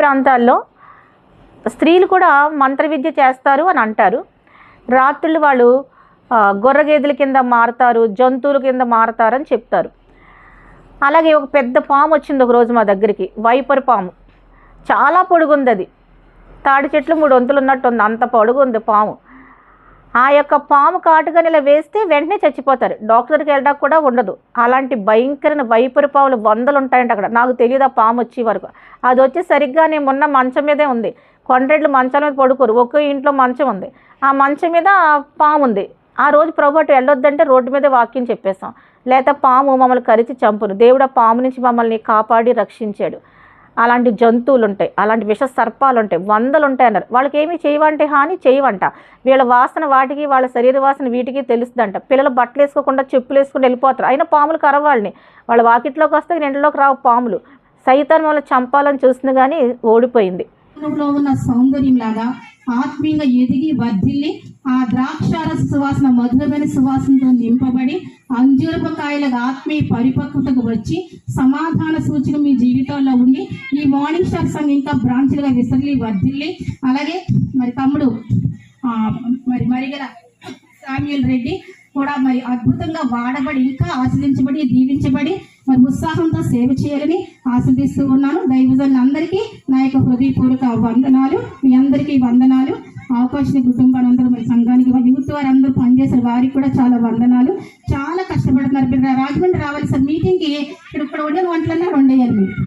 ప్రాంతాల్లో స్త్రీలు కూడా మంత్ర విద్య చేస్తారు అని అంటారు. రాత్రులు వాళ్ళు గొర్రగేదెల గేదెల కింద మారతారు జంతువుల కింద మారతారని చెప్తారు. అలాగే ఒక పెద్ద పాము వచ్చింది ఒక రోజు మా దగ్గరికి వైపర్ పాము. చాలా పొడుగుంది అది. తాడి చెట్లు మూడు వంతులు ఉన్నట్టు ఉంది అంత పొడుగు ఉంది పాము. ఆ యొక్క పాము కాటుగాని ఇలా వేస్తే వెంటనే చచ్చిపోతారు. డాక్టర్కి వెళ్ళడానికి కూడా ఉండదు. అలాంటి భయంకరమైన వైపరి పాములు వందలు ఉంటాయంట అక్కడ. నాకు తెలియదు ఆ పాము వచ్చే వరకు. అది వచ్చి సరిగ్గా నేను మొన్న మంచం మీదే ఉంది. కొండ్రెడ్లు మంచాల మీద పడుకోరు. ఒకే ఇంట్లో మంచం ఉంది. ఆ మంచం మీద పాము ఉంది. ఆ రోజు ప్రభు అటు వెళ్ళొద్దంటే రోడ్డు మీద వాక్యం చెప్పేస్తాం లేకపోతే పాము మమ్మల్ని కరిచి చంపును. దేవుడు ఆ పాము నుంచి మమ్మల్ని కాపాడి రక్షించాడు. అలాంటి జంతువులు ఉంటాయి అలాంటి విష సర్పాలు ఉంటాయి వందలు ఉంటాయి అన్నారు వాళ్ళకి ఏమి చేయవంటే హాని చేయవంట. వీళ్ళ వాసన వాటికి వాళ్ళ శరీర వాసన వీటికి తెలుస్తుందంట. పిల్లలు బట్టలు వేసుకోకుండా చెప్పులు వేసుకుని వెళ్ళిపోతారు. అయినా పాములు కరవాళ్ళని. వాళ్ళ వాకిట్లోకి వస్తే ఇంట్లోకి రావు పాములు. సైతాన్ వాళ్ళు చంపాలని చూస్తుంది కానీ ఓడిపోయింది. ఉన్న సౌందర్యం లాగా ఆత్మీయంగా ఎదిగి వర్ధిల్లి ఆ ద్రాక్షారస సువాసన మధురమైన సువాసనతో నింపబడి అంజూరపు కాయలకు ఆత్మీయ పరిపక్వతకు వచ్చి సమాధాన సూచన మీ జీవితాల్లో ఉండి ఈ మార్నింగ్ స్టార్ సంఘం ఇంకా బ్రాంచ్లుగా విసిరి వర్ధిల్లి. అలాగే మరి తమ్ముడు మరి మరిగల సామ్యుల్ రెడ్డి కూడా మరి అద్భుతంగా వాడబడి ఇంకా ఆశ్రయించబడి దీవించబడి మరి ఉత్సాహంతో సేవ చేయాలని ఆస్వాదిస్తూ ఉన్నాను. దైవజనులందరికీ నా యొక్క హృదయపూర్వక వందనాలు మీ అందరికీ వందనాలు. అవకాశం కుటుంబాలందరూ మరి సంఘానికి యూత్ వారు అందరూ పనిచేసే వారికి కూడా చాలా వందనాలు. చాలా కష్టపడుతున్నారు రాజమండ్రి రావాలి సార్. మీటింగ్కి ఇక్కడ ఇక్కడ వండిన వంటలన్నా వండేయాలి మీరు.